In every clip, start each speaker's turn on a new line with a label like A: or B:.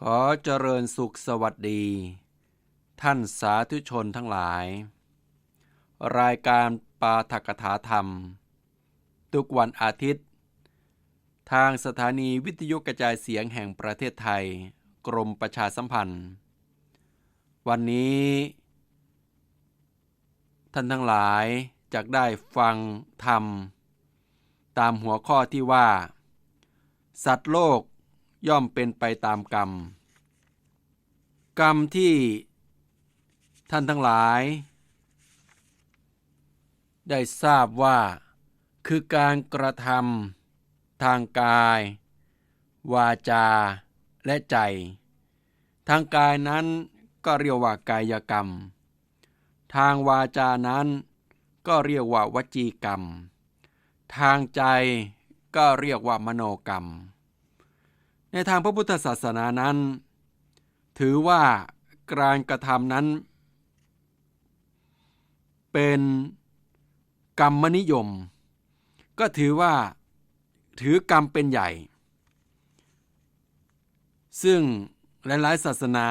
A: ขอเจริญสุขสวัสดี ท่านสาธุชนทั้งหลาย รายการปาฐกถาธรรม ทุกวันอาทิตย์ ทางสถานีวิทยุกระจายเสียงแห่งประเทศไทย กรมประชาสัมพันธ์ วันนี้ ท่านทั้งหลายจะได้ฟังธรรม ตามหัวข้อที่ว่า สัตว์โลก ย่อมเป็นไปตามกรรม กรรมที่ท่านทั้งหลาย ได้ทราบว่า คือการกระทำทางกาย วาจาและใจ ทางกายนั้นก็เรียกว่ากายกรรม ทางวาจานั้นก็เรียกว่าวจีกรรม ทางใจก็เรียกว่ามโนกรรม ในทางพระพุทธศาสนานั้น ถือว่าการกระทำนั้น เป็นกรรมนิยม ก็ถือว่าถือกรรมเป็นใหญ่ ซึ่งหลายๆศาสนา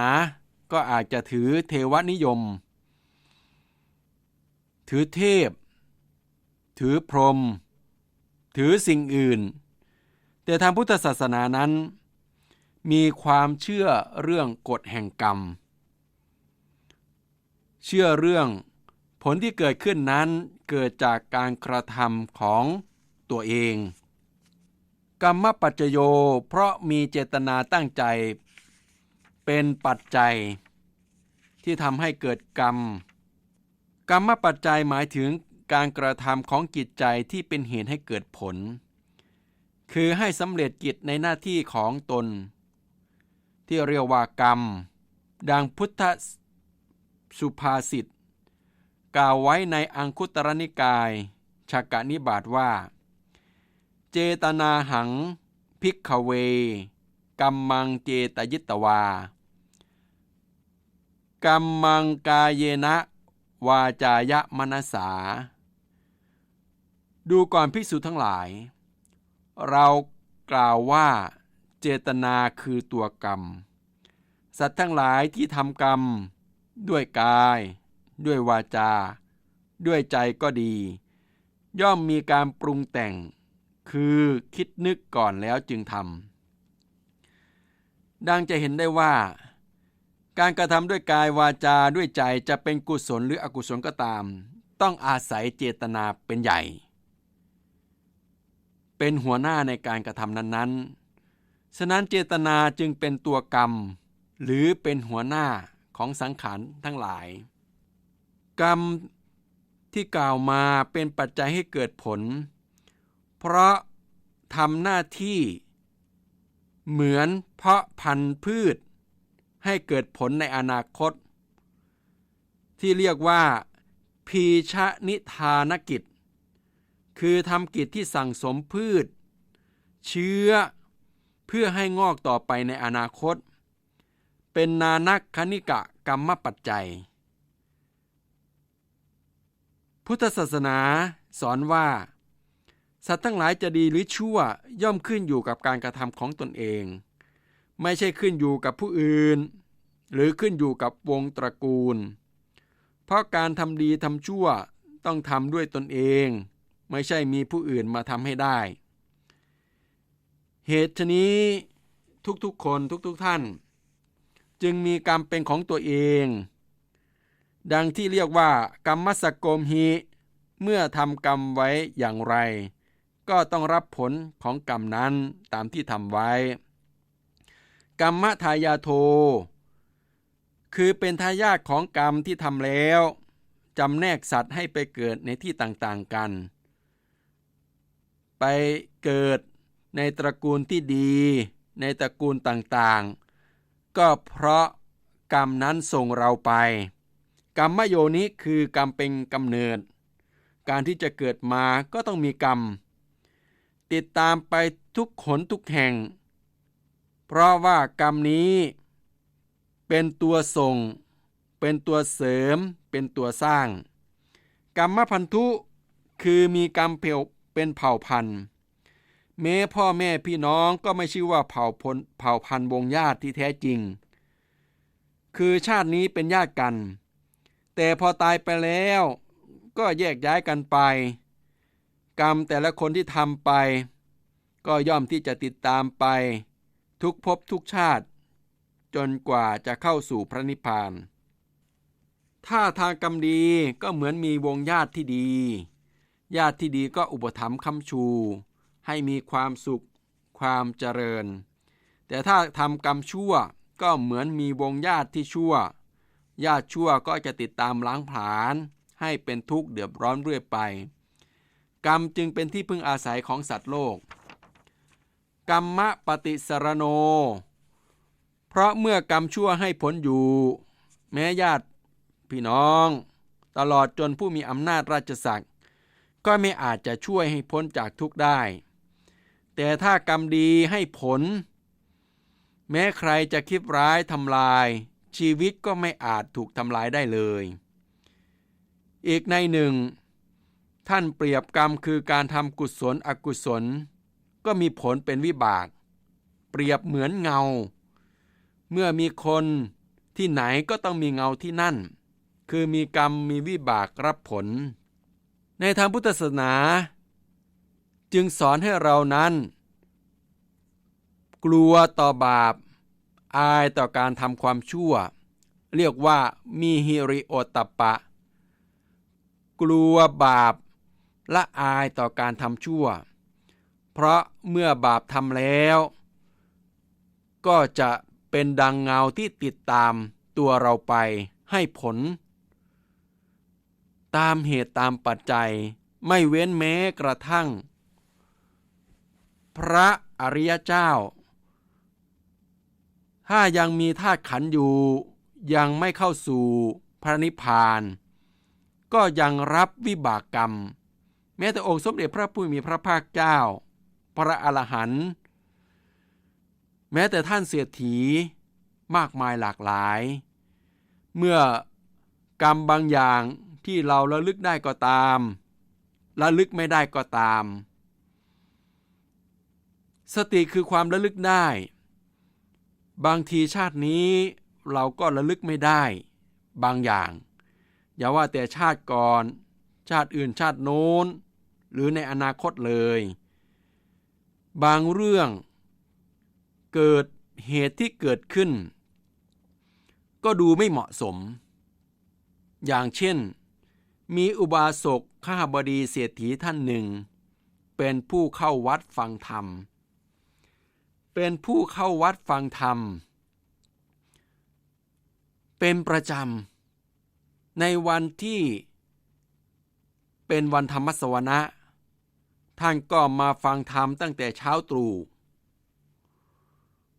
A: ก็อาจจะถือเทวนิยม ถือเทพ ถือพรหมถือสิ่งอื่น แต่ทางพุทธศาสนานั้น มีความเชื่อเรื่องกฎแห่งกรรม เชื่อเรื่องผลที่เกิดขึ้นนั้นเกิดจากการกระทำของตัวเอง กรรมปัจจโยเพราะมีเจตนาตั้งใจ เป็นปัจจัย ที่ทำให้เกิดกรรม กรรมปัจจัยหมายถึงการกระทำของจิตใจที่เป็นเหตุให้เกิดผล คือให้สำเร็จกิจในหน้าที่ของตน ที่เรียกว่ากรรม ดังพุทธสุภาษิตกล่าวไว้ในอังคุตรนิกายชากนิบาตว่า เจตนาหังพิกขเวกัมมังเจตยิตวากัมมังกายเยนะ วาจายะมนสา ดูก่อนภิกษุทั้งหลาย เรากล่าวว่า เจตนาคือตัวกรรม สัตว์ทั้งหลายที่ทำกรรม ด้วยกาย ด้วยวาจา ด้วยใจก็ดี ย่อมมีการปรุงแต่ง คือคิดนึกก่อนแล้วจึงทำดังจะเห็นได้ว่า การกระทำด้วยกายวาจาด้วยใจจะเป็นกุศลหรืออกุศลก็ตาม ต้องอาศัยเจตนาเป็นใหญ่ เป็นหัวหน้าในการกระทำนั้นๆ ฉะนั้นเจตนาจึงเป็นตัวกรรม หรือเป็นหัวหน้าของสังขารทั้งหลาย กรรมที่กล่าวมาเป็นปัจจัยให้เกิดผล เพราะทำหน้าที่ เหมือนเพาะพันธุ์พืช ให้เกิดผลในอนาคต ที่เรียกว่า พีชนิทานกิจ คือทำกิจที่สั่งสมพืช เชื้อ พื่อให้งอกต่อไปในอนาคต เป็นนานักคณิกะกรรมปัจจัย พุทธศาสนาสอนว่า สัตว์ทั้งหลายจะดีหรือชั่วย่อมขึ้นอยู่กับการกระทำของตนเอง ไม่ใช่ขึ้นอยู่กับผู้อื่น หรือขึ้นอยู่กับวงตระกูล เพราะการทำดีทำชั่วต้องทำด้วยตนเอง ไม่ใช่มีผู้อื่นมาทำให้ได้ เหตุนี้ทุกๆคนทุกๆท่าน จึงมีกรรมเป็นของตัวเอง ดังที่เรียกว่ากรรมสกโกมหิเมื่อทำกรรมไว้อย่างไร ก็ต้องรับผลของกรรมนั้นตามที่ทำไว้ กรรมทายาโท คือเป็นทายาทของกรรมที่ทำแล้วจำแนกสัตว์ให้ไปเกิดในที่ต่างๆกัน ไปเกิด ในตระกูลที่ดี ในตระกูลต่างๆ ก็เพราะกรรมนั้นส่งเราไป กรรมโยนิคือกรรมเป็นกำเนิด การที่จะเกิดมาก็ต้องมีกรรม ติดตามไปทุกขนทุกแห่ง เพราะว่ากรรมนี้ เป็นตัวส่ง เป็นตัวเสริม เป็นตัวสร้าง กรรมพันธุคือมีกรรมเผ่าเป็นเผ่าพันธุ์ แม้พ่อแม่พี่น้องก็ไม่ชื่อว่าเผ่าพลเผ่าพันธุ์วงญาติที่แท้จริง คือชาตินี้เป็นญาติกัน แต่พอตายไปแล้วก็แยกย้ายกันไป กรรมแต่ละคนที่ทำไป ก็ย่อมที่จะติดตามไป ทุกภพทุกชาติ จนกว่าจะเข้าสู่พระนิพพาน ถ้าทางกรรมดีก็เหมือนมีวงญาติที่ดี ญาติที่ดีก็อุปถัมภ์คำชู ให้มีความสุขความเจริญ แต่ถ้าทำกรรมชั่วก็เหมือนมีวงญาติที่ชั่ว ญาติชั่วก็จะติดตามล้างผลาญให้เป็นทุกข์เดือดร้อนเรื่อยไป กรรมจึงเป็นที่พึ่งอาศัยของสัตว์โลก กรรมปฏิสรโน เพราะเมื่อกรรมชั่วให้ผลอยู่ แม้ญาติพี่น้อง ตลอดจนผู้มีอำนาจราชศักดิ์ก็ไม่อาจจะช่วยให้พ้นจากทุกข์ได้ แต่ถ้ากรรมดีให้ผล แม้ใครจะคิดร้ายทำลาย ชีวิตก็ไม่อาจถูกทำลายได้เลย อีกในหนึ่ง ท่านเปรียบกรรมคือการทำกุศลอกุศล ก็มีผลเป็นวิบาก เปรียบเหมือนเงา เมื่อมีคนที่ไหนก็ต้องมีเงาที่นั่น คือมีกรรมมีวิบากรับผล ในทางพุทธศาสนา จึงสอนให้เรานั้น กลัวต่อบาป อายต่อการทำความชั่ว เรียกว่ามีฮิริโอตปปะ กลัวบาปละอายต่อการทำชั่ว เพราะเมื่อบาปทำแล้ว ก็จะเป็นดังเงาที่ติดตามตัวเราไปให้ผล ตามเหตุตามปัจจัยไม่เว้นแม้กระทั่ง พระอริยเจ้า ถ้ายังมีธาตุขันอยู่ยังไม่เข้าสู่พระนิพพาน ก็ยังรับวิบากกรรม แม้แต่องค์สมเด็จพระผู้มีพระภาคเจ้า พระอรหันต์แม้แต่ท่านเสียถีมากมายหลากหลาย เมื่อกรรมบางอย่างที่เราระลึกได้ก็ตามระลึกไม่ได้ก็ตาม สติคือความระลึกได้ บางทีชาตินี้เราก็ระลึกไม่ได้ บางอย่าง อย่าว่าแต่ชาติก่อน ชาติอื่นชาติโน้น หรือในอนาคตเลย บางเรื่อง เกิดเหตุที่เกิดขึ้น ก็ดูไม่เหมาะสม อย่างเช่น มีอุบาสกข้าบดีเศรษฐีท่านหนึ่ง เป็นผู้เข้าวัดฟังธรรม เป็นผู้เข้าวัดฟังธรรม เป็นประจำ ในวันที่เป็นวันธรรมสวนะ ท่านก็มาฟังธรรมตั้งแต่เช้าตรู่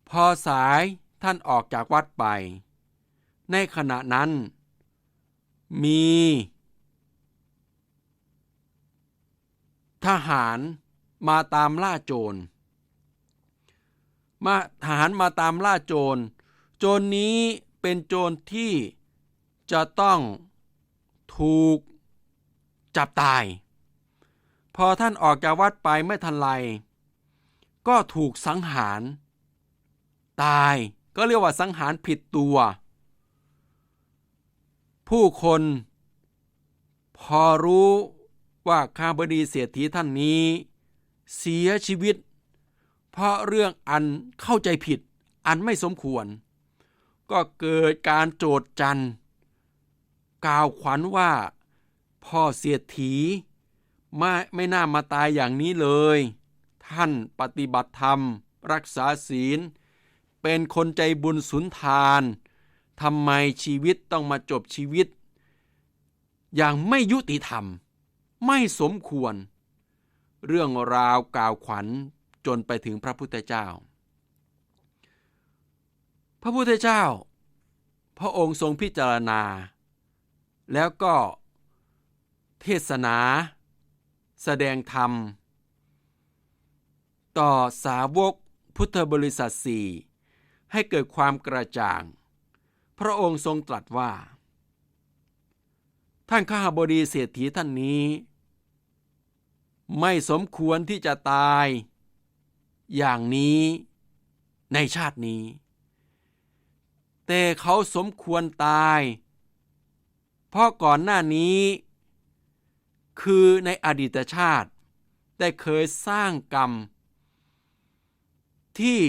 A: พอสายท่านออกจากวัดไป ในขณะนั้น มี ทหารมาตามล่าโจร มาทหารมาตามล่าโจร โจรนี้เป็นโจรที่จะต้องถูกจับตาย พอท่านออกจากวัดไปไม่ทันไร ก็ถูกสังหาร ตายก็เรียกว่าสังหารผิดตัว ผู้คนพอรู้ว่าข้าบดีเสียทีท่านนี้ เสียชีวิต เพราะเรื่องอันเข้าใจผิดอันไม่สมควร ก็เกิดการโจดจันกล่าวขวัญว่า พ่อเสียทีไม่ไม่น่ามาตายอย่างนี้เลย ท่านปฏิบัติธรรม รักษาศีล เป็นคนใจบุญสุนทานทำไมชีวิตต้องมาจบชีวิต อย่างไม่ยุติธรรม ไม่สมควร เรื่องราวกล่าวขวัญ จนไปถึงพระพุทธเจ้า พระพุทธเจ้า พระองค์ทรงพิจารณา แล้วก็เทศนา แสดงธรรม ต่อสาวกพุทธบริษัทสี่ให้เกิดความกระจ่าง พระองค์ทรงตรัสว่า ท่านข้าบดีเศรษฐีท่านนี้ ไม่สมควรที่จะตาย อย่างนี้ในชาตินี้ แต่เขาสมควรตาย เพราะก่อนหน้านี้ คือในอดีตชาติ ได้เคยสร้างกรรม ที่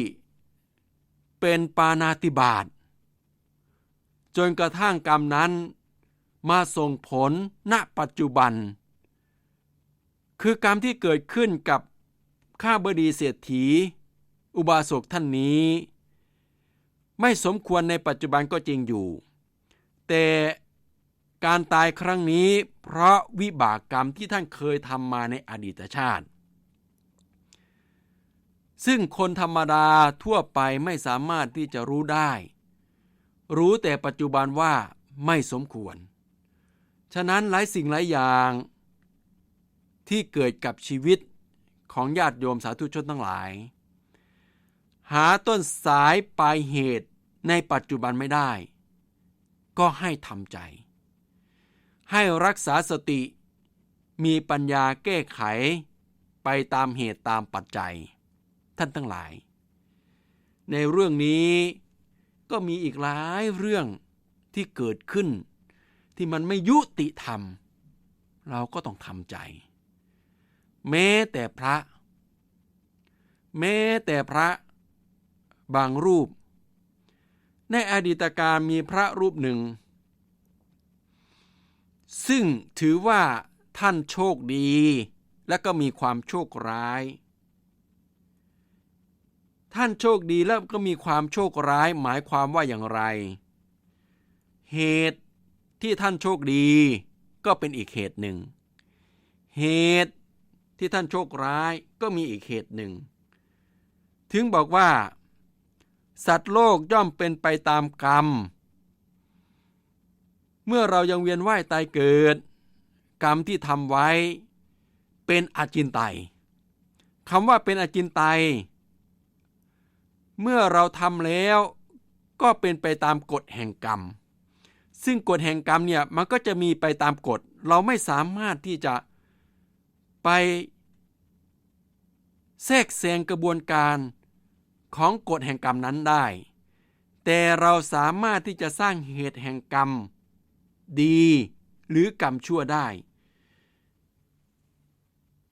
A: เป็นปานาติบาตจนกระทั่งกรรมนั้นมาส่งผลณปัจจุบัน คือกรรมที่เกิดขึ้นกับ ข้าบดีเศรษฐี อุบาสกท่านนี้ ไม่สมควรในปัจจุบันก็จริงอยู่ แต่การตายครั้งนี้เพราะวิบากกรรมที่ท่านเคยทำมาในอดีตชาติ ซึ่งคนธรรมดาทั่วไปไม่สามารถที่จะรู้ได้ รู้แต่ปัจจุบันว่าไม่สมควร ฉะนั้นหลายสิ่งหลายอย่างที่เกิดกับชีวิต ของญาติโยมสาธุชนทั้งหลาย หาต้นสายปลายเหตุในปัจจุบันไม่ได้ ก็ให้ทำใจ ให้รักษาสติมีปัญญาแก้ไขไปตามเหตุตามปัจจัย ท่านทั้งหลาย ในเรื่องนี้ก็มีอีกหลายเรื่องที่เกิดขึ้น ที่มันไม่ยุติธรรม เราก็ต้องทำใจ แม้แต่พระ แม้แต่พระบางรูป ในอดีตการมีพระรูปหนึ่ง ซึ่งถือว่าท่านโชคดี และก็มีความโชคร้าย ท่านโชคดีแล้วก็มีความโชคร้ายหมายความว่าอย่างไร เหตุที่ท่านโชคดีก็เป็นอีกเหตุหนึ่ง เหตุ ที่ท่านโชคร้ายก็มีอีกเหตุหนึ่ง ถึงบอกว่า สัตว์โลกย่อมเป็นไปตามกรรม เมื่อเรายังเวียนว่ายตายเกิด กรรมที่ทำไว้ เป็นอาจินไตยคำว่าเป็นอาจินไตยเมื่อเราทำแล้วก็เป็นไปตามกฎแห่งกรรม ซึ่งกฎแห่งกรรมเนี่ยมันก็จะมีไปตามกฎ เราไม่สามารถที่จะ ไปแทรกแซงกระบวนการของกฎแห่งกรรมนั้นได้ แต่เราสามารถที่จะสร้างเหตุแห่งกรรม ดีหรือกรรมชั่วได้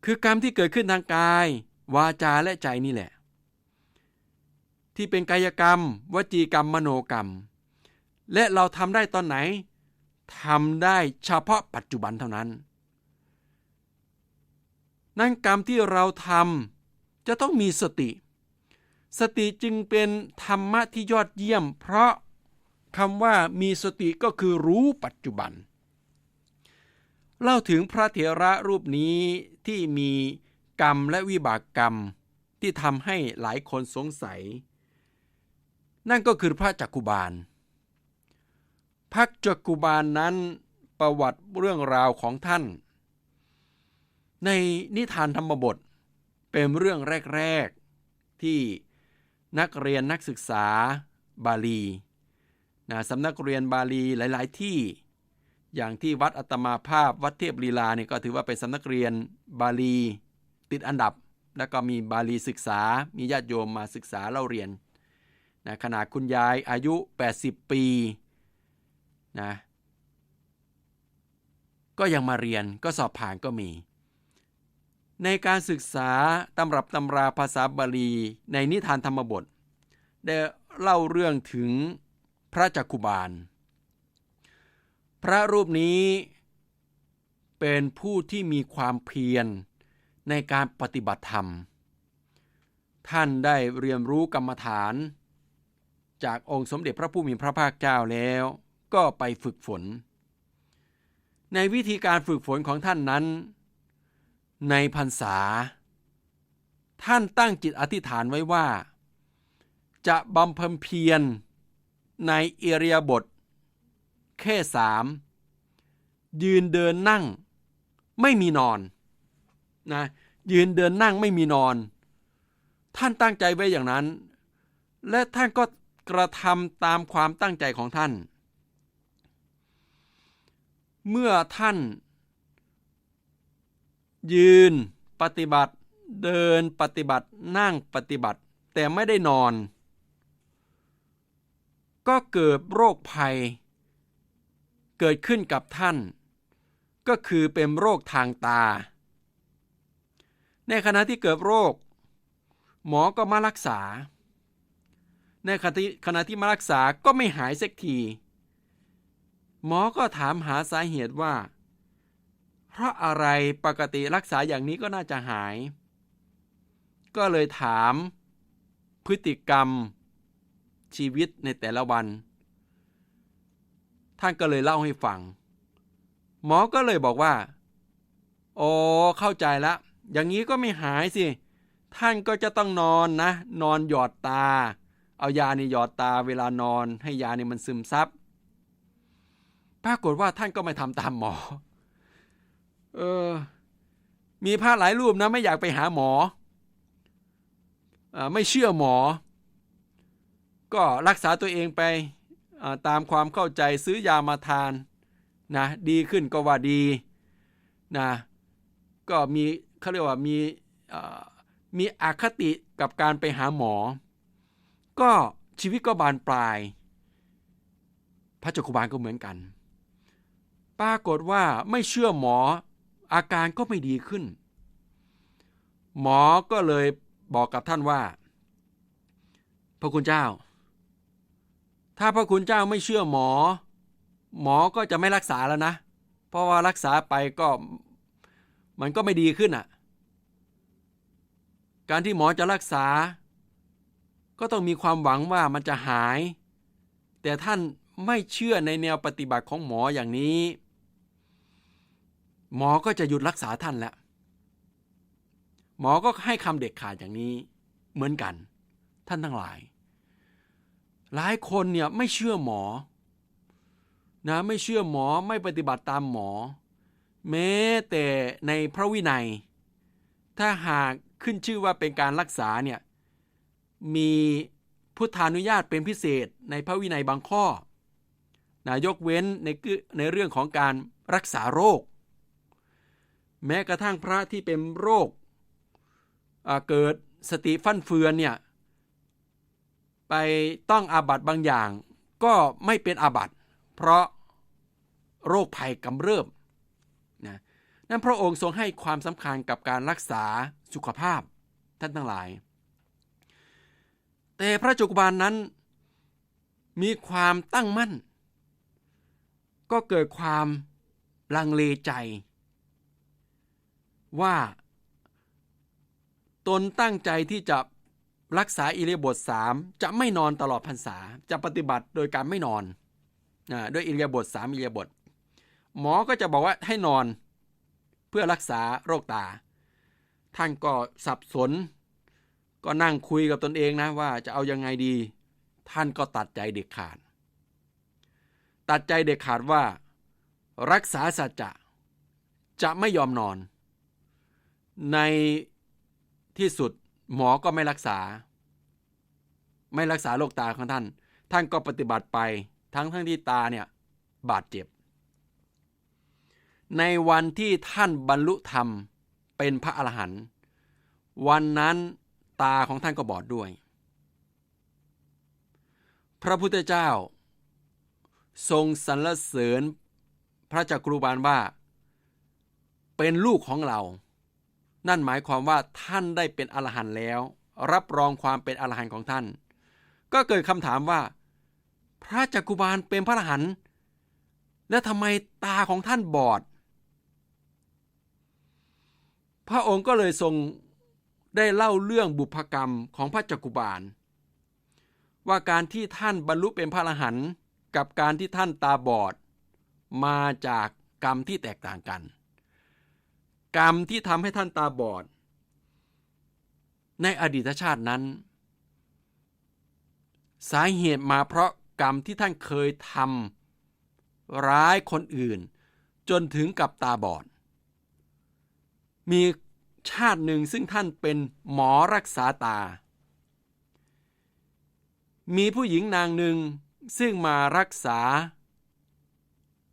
A: คือกรรมที่เกิดขึ้นทางกาย วาจาและใจนี่แหละ ที่เป็นกายกรรม วจีกรรมมโนกรรม และเราทำได้ตอนไหนทำได้เฉพาะปัจจุบันเท่านั้น นั่นกรรมที่เราทำจะต้องมีสติ สติจึงเป็นธรรมะที่ยอดเยี่ยม เพราะคำว่ามีสติก็คือรู้ปัจจุบัน เล่าถึงพระเถระรูปนี้ที่มีกรรมและวิบากกรรมที่ทำให้หลายคนสงสัย นั่นก็คือพระจักกุบาล พระจักกุบาลนนั้นประวัติเรื่องราวของท่าน ในนิทานธรรมบท เป็นเรื่องแรก ๆ ที่นักเรียนนักศึกษาบาลีนะสำนักเรียนบาลีหลาย ๆ ที่ อย่างที่วัดอัตมาภาพวัดเทพลีลาเนี่ยก็ถือว่าเป็นสำนักเรียนบาลีติดอันดับ แล้วก็มีบาลีศึกษา มีญาติโยมมาศึกษาเล่าเรียนนะขนาดคุณยายอายุ 80 ปีนะก็ยังมาเรียนก็สอบผ่านก็มี ในการศึกษาตำรับตำราภาษาบาลีในนิทานธรรมบท ได้เล่าเรื่องถึงพระจักคุบาล พระรูปนี้เป็นผู้ที่มีความเพียรในการปฏิบัติธรรม ท่านได้เรียนรู้กรรมฐาน จากองค์สมเด็จพระผู้มีพระภาคเจ้าแล้วก็ไปฝึกฝน ในวิธีการฝึกฝนของท่านนั้น ในพรรษา ท่านตั้งจิตอธิษฐานไว้ว่า จะบำเพ็ญเพียรในเอเรียบทแค่สามยืนเดินนั่งไม่มีนอนนะยืนเดินนั่งไม่มีนอน ท่านตั้งใจไว้อย่างนั้น และท่านก็กระทำตามความตั้งใจของท่าน เมื่อท่าน ยืนปฏิบัติเดินปฏิบัตินั่งปฏิบัติ แต่ไม่ได้นอน ก็เกิดโรคภัย เกิดขึ้นกับท่าน ก็คือเป็นโรคทางตา ในขณะที่เกิดโรค หมอก็มารักษา ในขณะที่ขณะที่มารักษาก็ไม่หายสักที หมอก็ถามหาสาเหตุว่า เพราะอะไรปกติรักษาอย่างนี้ก็น่าจะหาย ก็เลยถามพฤติกรรมชีวิตในแต่ละวัน ท่านก็เลยเล่าให้ฟัง หมอก็เลยบอกว่าโอ้เข้าใจแล้วอย่างนี้ก็ไม่หายสิ ท่านก็จะต้องนอนนะ นอนหยอดตา เอายานี่หยอดตาเวลานอนให้ยานี่มันซึมซับปรากฏว่าท่านก็ไม่ทำตามหมอ เออ มีพระหลายรูปนะไม่อยากไปหาหมออไม่เชื่อหมอ ก็รักษาตัวเองไปตามความเข้าใจซื้อยามาทานนะดีขึ้นก็ว่าดีนะก็มีเขาเรียกว่ามีมีอคติกับการไปหาหมอ ก็ชีวิตก็บานปลาย พระจักรบาลก็เหมือนกัน ปรากฏว่าไม่เชื่อหมอ อาการก็ไม่ดีขึ้น หมอก็เลยบอกกับท่านว่า พระคุณเจ้า ถ้าพระคุณเจ้าไม่เชื่อหมอ หมอก็จะไม่รักษาแล้วนะ เพราะว่ารักษาไปก็มันก็ไม่ดีขึ้นอะ การที่หมอจะรักษา ก็ต้องมีความหวังว่ามันจะหาย แต่ท่านไม่เชื่อในแนวปฏิบัติของหมออย่างนี้ หมอก็จะหยุดรักษาท่านแล้วหมอก็ให้คำเด็ดขาดอย่างนี้เหมือนกัน ท่านทั้งหลาย หลายคนเนี่ยไม่เชื่อหมอนะไม่เชื่อหมอไม่ปฏิบัติตามหมอ แม้แต่ในพระวินัย ถ้าหากขึ้นชื่อว่าเป็นการรักษาเนี่ยมีพุทธานุญาตเป็นพิเศษในพระวินัยบางข้อนะยกเว้นในในเรื่องของการรักษาโรค แม้กระทั่งพระที่เป็นโรคเกิดสติฟั่นเฟือนเนี่ยไปต้องอาบัตบางอย่าง ก็ไม่เป็นอาบัตเพราะโรคภัยกำเริบนะนั้นพระองค์ทรงให้ความสำคัญกับการรักษาสุขภาพท่านทั้งหลาย แต่พระจุกบาลนนั้นมีความตั้งมั่น ก็เกิดความลังเลใจ ว่าตนตั้งใจที่จะรักษาอิเลียบทสามจะไม่นอนตลอดพรรษา จะปฏิบัติโดยการไม่นอนอด้วยอิเลียบทสามอิเลียบท หมอก็จะบอกว่าให้นอนเพื่อรักษาโรคตา ท่านก็สับสน ก็นั่งคุยกับตนเองนะว่าจะเอายังไงดี ท่านก็ตัดใจเด็ดขาด ตัดใจเด็ดขาดว่า รักษาสัจจะจะไม่ยอมนอน ในที่สุดหมอก็ไม่รักษา ไม่รักษาโรคตาของท่าน ท่านก็ปฏิบัติไปทั้งทั้งที่ตาเนี่ยบาดเจ็บ ในวันที่ท่านบรรลุธรรมเป็นพระอรหันต์วันนั้นตาของท่านก็บอดด้วย พระพุทธเจ้า ทรงสรรเสริญพระจักรุบาลว่า เป็นลูกของเรา นั่นหมายความว่าท่านได้เป็นอรหันต์แล้ว รับรองความเป็นอรหันต์ของท่าน ก็เกิดคำถามว่า พระจักกุบาลเป็นพระอรหันต์แล้วทำไมตาของท่านบอด พระองค์ก็เลยทรงได้เล่าเรื่องบุพกรรมของพระจักกุบาล ว่าการที่ท่านบรรลุเป็นพระอรหันต์กับการที่ท่านตาบอด มาจากกรรมที่แตกต่างกัน กรรมที่ทำให้ท่านตาบอด ในอดีตชาตินั้น สาเหตุมาเพราะกรรมที่ท่านเคยทำร้ายคนอื่น จนถึงกับตาบอด มีชาติหนึ่งซึ่งท่านเป็นหมอรักษาตา มีผู้หญิงนางหนึ่งซึ่งมารักษา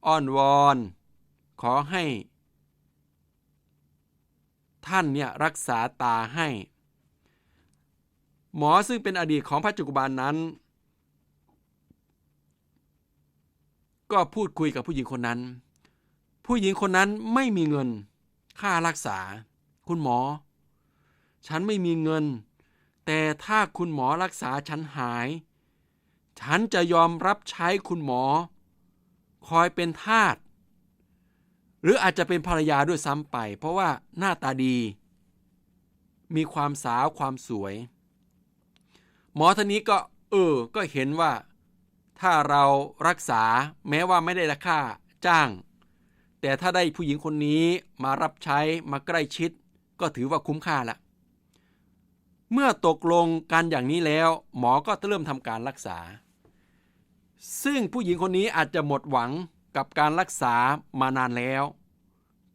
A: อ้อนวอน ขอให้ ท่านเนี่ยรักษาตาให้ หมอซึ่งเป็นอดีตของพระจุกบาลนนั้น ก็พูดคุยกับผู้หญิงคนนั้น ผู้หญิงคนนั้นไม่มีเงินค่ารักษา คุณหมอ ฉันไม่มีเงิน แต่ถ้าคุณหมอรักษาฉันหาย ฉันจะยอมรับใช้คุณหมอ คอยเป็นทาส หรืออาจจะเป็นภรรยาด้วยซ้ำไป เพราะว่าหน้าตาดี มีความสาวความสวย หมอท่านนี้ก็ เออ ก็เห็นว่า ถ้าเรารักษาแม้ว่าไม่ได้ราคาจ้าง แต่ถ้าได้ผู้หญิงคนนี้มารับใช้มาใกล้ชิด ก็ถือว่าคุ้มค่าละเมื่อตกลงกันอย่างนี้แล้ว หมอก็เริ่มทำการรักษา ซึ่งผู้หญิงคนนี้อาจจะหมดหวัง กับการรักษามานานแล้ว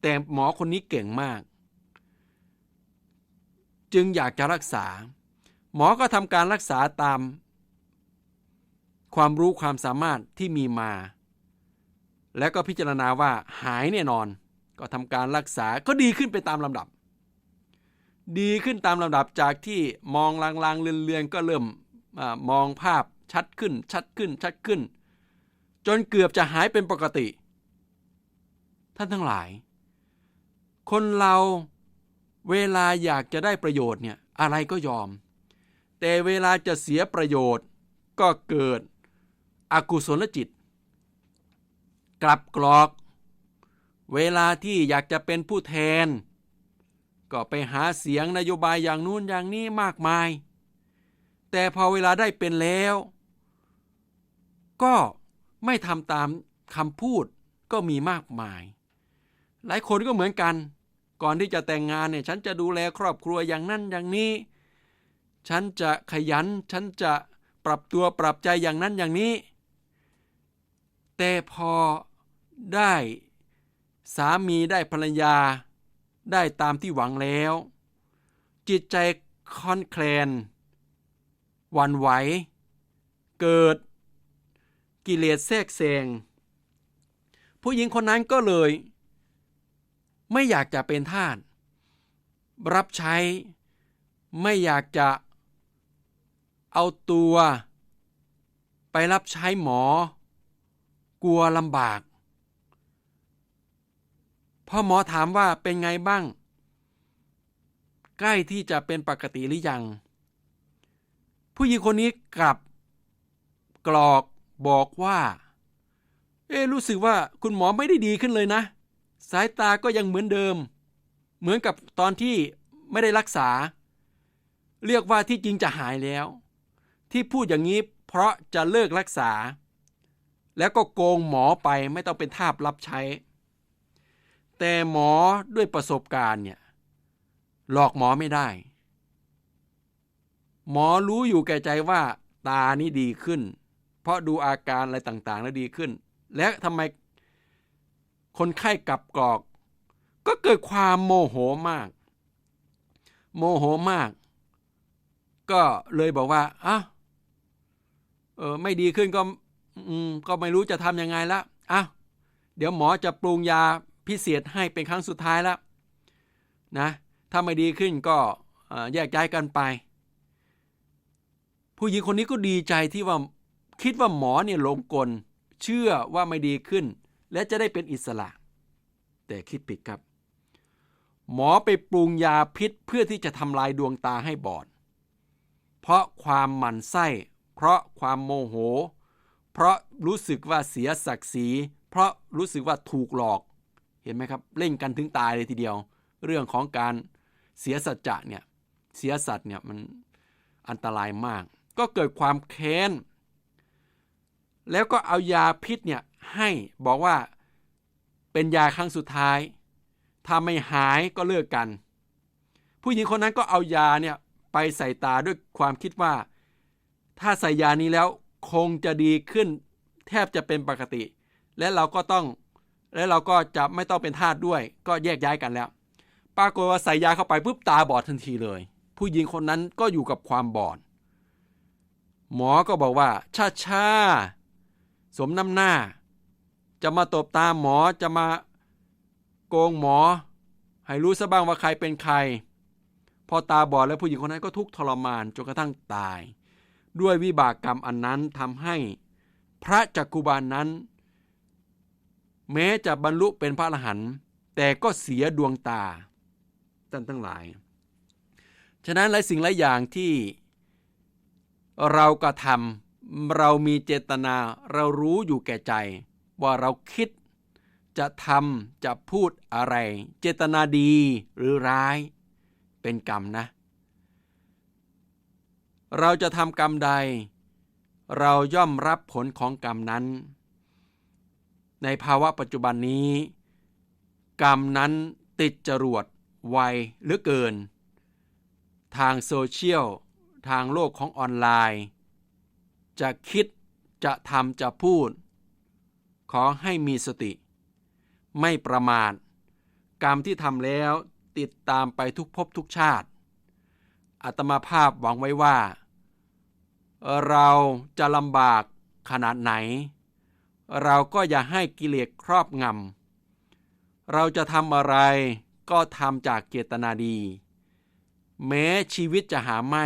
A: แต่หมอคนนี้เก่งมาก จึงอยากจะรักษา หมอก็ทำการรักษาตาม ความรู้ความสามารถที่มีมา แล้วก็พิจารณาว่าหายแน่นอน ก็ทำการรักษาก็ดีขึ้นไปตามลำดับ ดีขึ้นตามลำดับจากที่มองลางๆเลือนๆก็เริ่มอมองภาพชัดขึ้นชัดขึ้นชัดขึ้น จนเกือบจะหายเป็นปกติ ท่านทั้งหลาย คนเราเวลาอยากจะได้ประโยชน์เนี่ยอะไรก็ยอม แต่เวลาจะเสียประโยชน์ก็เกิดอกุศลจิต กลับกรอก เวลาที่อยากจะเป็นผู้แทน ก็ไปหาเสียงนโยบายอย่างนู้นอย่างนี้มากมาย แต่พอเวลาได้เป็นแล้ว ก็ ไม่ทำตามคำพูดก็มีมากมาย หลายคนก็เหมือนกัน ก่อนที่จะแต่งงานเนี่ย ฉันจะดูแลครอบครัวอย่างนั้นอย่างนี้ ฉันจะขยัน ฉันจะปรับตัวปรับใจอย่างนั้นอย่างนี้ แต่พอได้สามีได้ภรรยา ได้ตามที่หวังแล้ว จิตใจคอนแคลนหวันไหว เกิด กิเลสแทรกแซงผู้หญิงคนนั้นก็เลย ไม่อยากจะเป็นทาสรับใช้ไม่อยากจะเอาตัว ไปรับใช้หมอ กลัวลำบากพอหมอถามว่าเป็นไงบ้าง ใกล้ที่จะเป็นปกติหรือยัง ผู้หญิงคนนี้กลับ กรอก บอกว่า เอ๊รู้สึกว่าคุณหมอไม่ได้ดีขึ้นเลยนะ สายตาก็ยังเหมือนเดิม เหมือนกับตอนที่ไม่ได้รักษา เรียกว่าที่จริงจะหายแล้ว ที่พูดอย่างนี้เพราะจะเลิกรักษา แล้วก็โกงหมอไปไม่ต้องเป็นทาสรับใช้ แต่หมอด้วยประสบการณ์เนี่ยหลอกหมอไม่ได้ หมอรู้อยู่แก่ใจว่าตานี้ดีขึ้น เพราะดูอาการอะไรต่างๆ แล้วดีขึ้น และทำไมคนไข้กลับกรอก ก็เกิดความโมโหมาก โมโหมาก ก็เลยบอกว่าอะเออไม่ดีขึ้นก็อืมก็ไม่รู้จะทำยังไงละอะเดี๋ยวหมอจะปรุงยาพิเศษให้เป็นครั้งสุดท้ายแล้วนะถ้าไม่ดีขึ้นก็แยกย้ายกันไป ผู้หญิงคนนี้ก็ดีใจที่ว่า คิดว่าหมอเนี่ยหลงกล เชื่อว่าไม่ดีขึ้น และจะได้เป็นอิสระ แต่คิดผิดครับ หมอไปปรุงยาพิษเพื่อที่จะทำลายดวงตาให้บอด เพราะความหมั่นไส้ เพราะความโมโห เพราะรู้สึกว่าเสียศักดิ์ศรีเพราะรู้สึกว่าถูกหลอก เห็นไหมครับ เล่นกันถึงตายเลยทีเดียว เรื่องของการเสียสัจจะเนี่ยเสียสัตว์เนี่ยมันอันตรายมาก ก็เกิดความแค้น แล้วก็เอายาพิษเนี่ยให้บอกว่าเป็นยาครั้งสุดท้าย ถ้าไม่หายก็เลิกกัน ผู้หญิงคนนั้นก็เอายาเนี่ยไปใส่ตาด้วยความคิดว่า ถ้าใส่ยานี้แล้วคงจะดีขึ้น แทบจะเป็นปกติ และเราก็ต้องและเราก็จะไม่ต้องเป็นทาสด้วย ก็แยกย้ายกันแล้ว ปรากฏว่าใส่ยาเข้าไปปุ๊บตาบอดทันทีเลย ผู้หญิงคนนั้นก็อยู่กับความบอด หมอก็บอกว่าชาชา สมน้ำหน้า จะมาตบตาหมอจะมาโกงหมอ ให้รู้ซะบ้างว่าใครเป็นใคร พอตาบอดแล้วผู้หญิงคนนั้นก็ทุกทรมานจนกระทั่งตาย ด้วยวิบากกรรมอันนั้นทำให้พระจักกุบาลนนั้น แม้จะบรรลุเป็นพระอรหันต์แต่ก็เสียดวงตาท่านทั้งหลาย ฉะนั้นหลายสิ่งหลายอย่างที่เรากระทำ เรามีเจตนาเรารู้อยู่แก่ใจ ว่าเราคิด จะทำจะพูดอะไร เจตนาดีหรือร้าย เป็นกรรมนะ เราจะทำกรรมใด เราย่อมรับผลของกรรมนั้น ในภาวะปัจจุบันนี้ กรรมนั้นติดจรวดไวเหลือเกิน ทางโซเชียล ทางโลกของออนไลน์ จะคิดจะทำจะพูด ขอให้มีสติ ไม่ประมาทกรรมที่ทำแล้วติดตามไปทุกภพทุกชาติอัตมาภาพหวังไว้ว่า เราจะลำบากขนาดไหน เราก็อย่าให้กิเลสครอบงำเราจะทำอะไรก็ทำจากเจตนาดี แม้ชีวิตจะหาไม่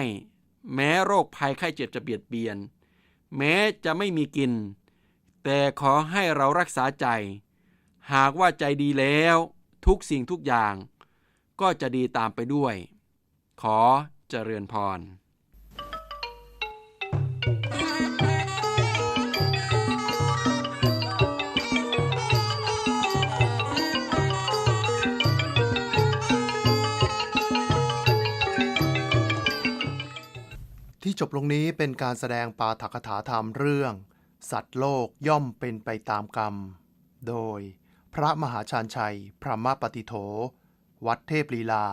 A: แม้โรคภัยไข้เจ็บจะเบียดเบียน แม้จะไม่มีกิน แต่ขอให้เรารักษาใจ หากว่าใจดีแล้ว ทุกสิ่งทุกอย่าง ก็จะดีตามไปด้วย ขอเจริญพร
B: ที่จบลงนี้เป็นการแสดงปาฐกถาธรรมเรื่อง สัตว์โลกย่อมเป็นไปตามกรรม โดย พระมหาชาญชัย พระมปฏิโถ วัดเทพลีลา